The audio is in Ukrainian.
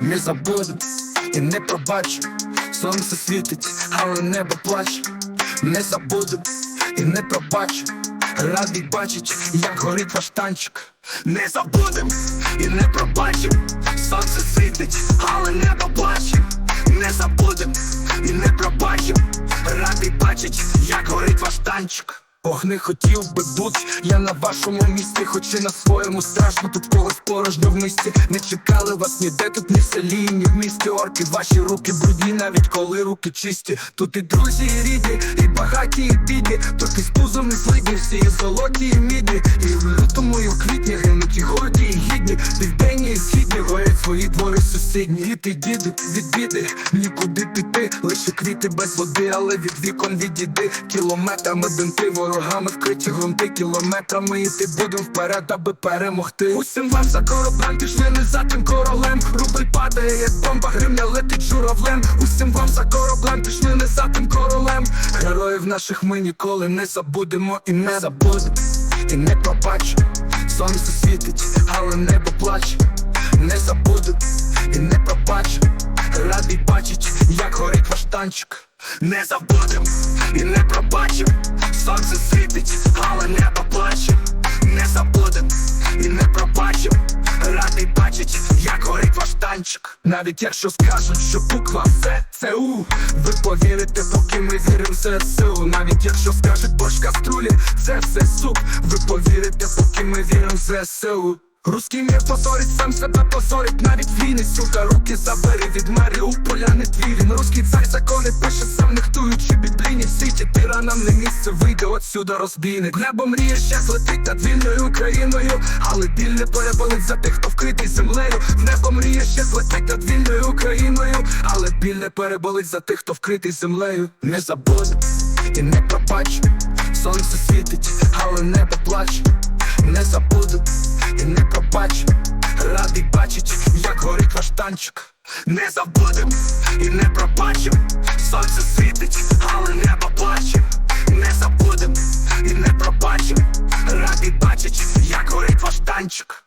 не забуду і не пробачу. Сонце світить, але небо плаче, не забуду і не пробачу. Радий бачить, як горить ваш танчик. Не забудем і не пробачим. Сонце світить, але небо плаче. Не забудем і не пробачим. Радий бачить, як горить ваш танчик. Ох, не хотів би бути я на вашому місці, хоч і на своєму страшно тут когось порожньо в місті. Не чекали вас ніде, тут ні в селі, ні в місті орки. Ваші руки брудні, навіть коли руки чисті. Тут і друзі, і рідні, і багаті, і бідні. Тут і з пузом, і злидні, всі і золоті, гинуть і горді, і гідні. Південні і східні горять свої двори сусідні. Діти, діди, від біди, нікуди піти. Лише квіти без води, але від вікон відійди. Кілометрами бинти, ворогами вкриті грунти, кілометрами іти будем вперед, аби перемогти. Усім вам за кораблем, пішли не за тим королем. Рубль падає, як бомба, гримня летить журавлем. Усім вам за кораблем, пішли не за тим королем. Героїв наших ми ніколи не забудемо і не забудемо, і не пробачимо. Сонце світить, але небо плаче. Не забуду і не пробачу. Радий бачить, як горить ваш танчик. Не забудем і не пробачим. Сонце світить, але небо плаче. Не забудем і не пробачим. Радий бачить, як горить ваш танчик. Навіть якщо скажуть, що буква З це У Ви повірите, поки ми віримо ЗСУ це все суп Ви повірите, поки ми віримо в ЗСУ Руський мір позорить, сам себе позорить, навіть війни, сука, руки забери. Від Маріуполя, не твій він. Руський цар закони пише сам нехтуючи біблійні сіті. Тиранам не місце вийде отсюда розбійник. Небо мріє ще злетить над вільною Україною. Але біль не переболить за тих, хто вкритий землею. В Небо мріє ще злетить над вільною Україною. Але біль не переболить за тих, хто вкритий землею. Не забуду і не пробач Сонце світить, але небо плач Не забуду і не пробач Радий бачить, як горить ваш танчик. Не забудем і не пробачим Сонце світить, але небо плаче. Не забудем і не пробачим Радий бачить, як горить ваш танчик.